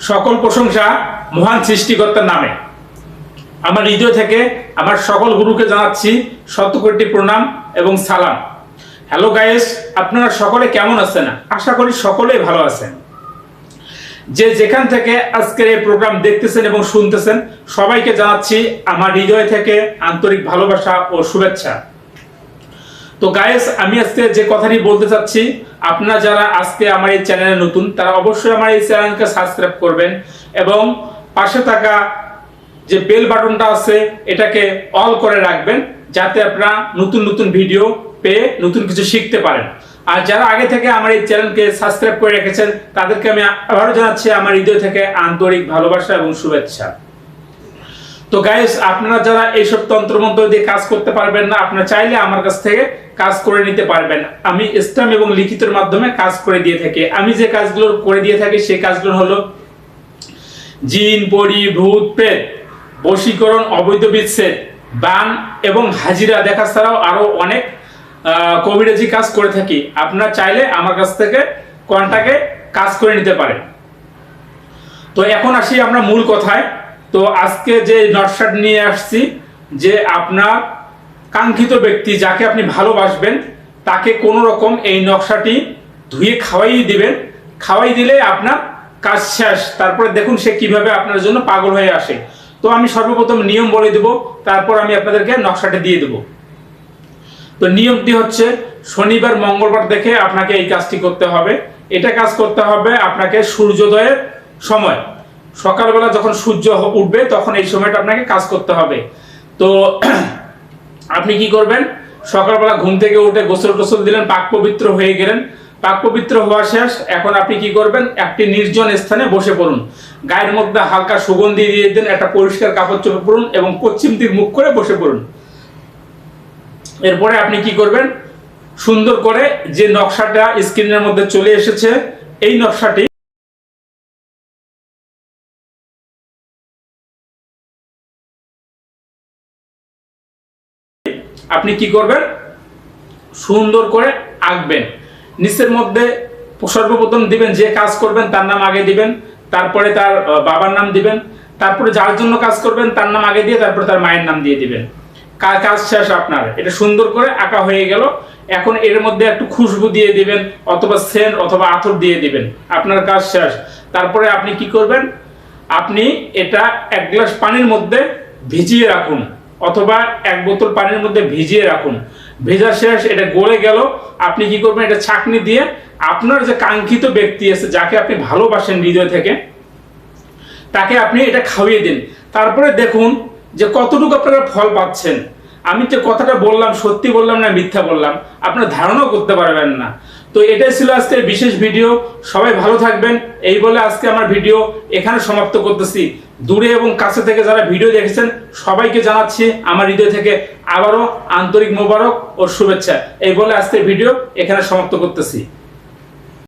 সকল প্রশংসা মহান সৃষ্টিকর্তার নামে। আমার হৃদয় থেকে আমার সকল গুরুকে জানাচ্ছি শত কোটি প্রণাম এবং সালাম। হ্যালো গাইস আপনারা সকলে কেমন আছেন? আশা করি সকলেই ভালো আছেন। যে যেখান থেকে আজকের এই প্রোগ্রাম দেখতেছেন এবং শুনতেছেন, সবাইকে জানাচ্ছি আমার হৃদয় থেকে আন্তরিক ভালোবাসা ও শুভেচ্ছা। তো গায়েস আমি আজকে যে কথাটি বলতে চাচ্ছি, আপনারা যারা আজকে আমার এই চ্যানেলে নতুন, তারা অবশ্যই আমার এই চ্যানেলকে সাবস্ক্রাইব করবেন এবং পাশে থাকা যে বেল বাটনটা আছে, এটাকে অল করে রাখবেন, যাতে আপনারা নতুন নতুন ভিডিও পেয়ে নতুন কিছু শিখতে পারেন। আর যারা আগে থেকে আমার এই চ্যানেলকে সাবস্ক্রাইব করে রেখেছেন, তাদেরকে আমি আবারও জানাচ্ছি, আমার হৃদয় থেকে আন্তরিক ভালোবাসা এবং শুভেচ্ছা। তো গাইস আপনারা যারা এইসব তন্ত্রমন্ত্র দিয়ে কাজ করতে পারবেন না, আপনারা চাইলে আমার কাছ থেকে কাজ করে নিতে পারবেন। আমি স্ট্যাম্প এবং লিখিতের মাধ্যমে কাজ করে দিয়ে থাকি। আমি যে কাজগুলো করে দিয়ে থাকি, সেই কাজগুলো হলো জিন, পরি, ভূত, প্রেত, বশীকরণ, অবৈধ বিচ্ছেদ, বান এবং হাজিরা। দেখা ছাড়াও আরও অনেক কবিরাজি কাজ করে থাকি। আপনারা চাইলে আমার কাছ থেকে কন্টাকে কাজ করে নিতে পারেন। তো এখন আসি আমরা মূল কথায়। তো আজকে যে নটশাট নিয়ে আসছি, যে আপনার কাঙ্ক্ষিত ব্যক্তি যাকে আপনি ভালোবাসবেন, তাকে কোনো রকম এই নকশাটি ধুয়ে খাওয়াই দিবেন। খাওয়াই দিলে আপনার কাজ শেষ। তারপরে দেখুন সে কীভাবে আপনার জন্য পাগল হয়ে আসে। তো আমি সর্বপ্রথম নিয়ম বলে দেব, তারপর আমি আপনাদেরকে নকশাটি দিয়ে দেবো। তো নিয়মটি হচ্ছে, শনিবার, মঙ্গলবার দেখে আপনাকে এই কাজটি করতে হবে। এটা কাজ করতে হবে আপনাকে সূর্যোদয়ের সময়। সকালবেলা যখন সূর্য উঠবে, তখন এই সময়টা আপনাকে কাজ করতে হবে। তো আপনি কি করবেন? সকালবেলা ঘুম থেকে উঠে গোসল টোসল দিলেন, পাক পবিত্র হয়ে গেলেন। পাক পবিত্র হওয়া শেষ, এখন আপনি কি করবেন? একটি নির্জন স্থানে বসে পড়ুন। গায়ের মধ্যে হালকা সুগন্ধি দিয়ে দিন, একটা পরিষ্কার কাপড় চোপড় পড়ুন এবং পশ্চিম দিক মুখ করে বসে পড়ুন। এরপরে আপনি কি করবেন? সুন্দর করে যে নকশাটা স্ক্রিনের মধ্যে চলে এসেছে, এই নকশাটি আপনি কি করবেন? সুন্দর করে আঁকবেন। নিচের মধ্যে সর্বপ্রথম দিবেন যে কাজ করবেন তার নাম আগে দিবেন, তারপরে তার বাবার নাম দিবেন, তারপরে যার জন্য কাজ করবেন তার নাম আগে দিয়ে তারপরে তার মায়ের নাম দিয়ে দিবেন। কাজ শেষ আপনার। এটা সুন্দর করে আঁকা হয়ে গেল। এখন এর মধ্যে একটু খুশবু দিয়ে দিবেন, অথবা সেন্ট অথবা আথর দিয়ে দিবেন। আপনার কাজ শেষ। তারপরে আপনি কি করবেন? আপনি এটা এক গ্লাস পানির মধ্যে ভিজিয়ে রাখুন। অথবা এক বোতল পানির মধ্যে ভিজিয়ে রাখুন। ভেজা শেষ, এটা গলে গেল। আপনি কি করবেন? এটা ছাকনি দিয়ে আপনার যে কাঙ্ক্ষিত ব্যক্তি আছে, যাকে আপনি ভালোবাসেন হৃদয় থেকে, তাকে আপনি এটা খাইয়ে দিন। তারপরে দেখুন যে কতটুকু আপনারা ফল পাচ্ছেন। আমি যে কথাটা বললাম, সত্যি বললাম না মিথ্যা বললাম, আপনারা ধারণাও করতে পারবেন না। তো এটাই ছিল আজকের বিশেষ ভিডিও। সবাই ভালো থাকবেন। এই বলে আজকে আমার ভিডিও এখানে সমাপ্ত করতেছি। দূরে এবং কাছে থেকে যারা ভিডিও দেখেছেন, সবাইকে জানাচ্ছি আমার হৃদয় থেকে আবারও আন্তরিক মোবারক ও শুভেচ্ছা। এই বলে আজকের ভিডিও এখানে সমাপ্ত করতেছি।